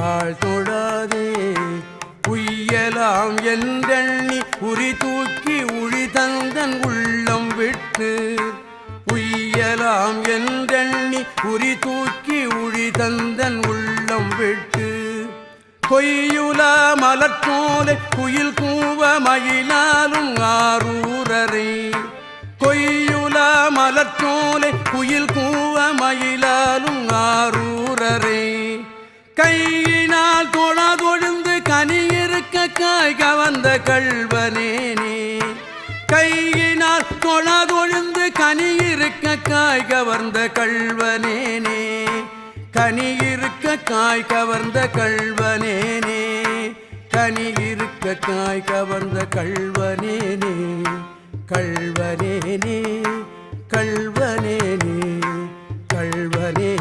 தாழ் தொழாதே உய்யலாம் என்றெண்ணி உரி தூக்கி உழி தந்தன் உள்ளம் விட்டு. உய்யலாம் என்றெண்ணி உரி தூக்கி உழி தந்தன் உள்ளம் விட்டு. கொய்யுல மலற்றோலை குயில் கூவ மயிலாலும் ஆரூரரை. கொய்யுல மலற்றோலை குயில் கூவ மயிலாலும் கையினால் தொழாதொழுந்து கனி இருக்க காய் கவர்ந்த நீ. கையினால் தொழாதொழுந்து கனி இருக்க காய் கவர்ந்த கல்வனே நீ. கனி இருக்க காய் கவர்ந்த கல்வனே நீ. கனி இருக்க காய் கவர்ந்த கல்வனே நீ. கல்வனே நீ. கல்வனே நீ. கல்வனே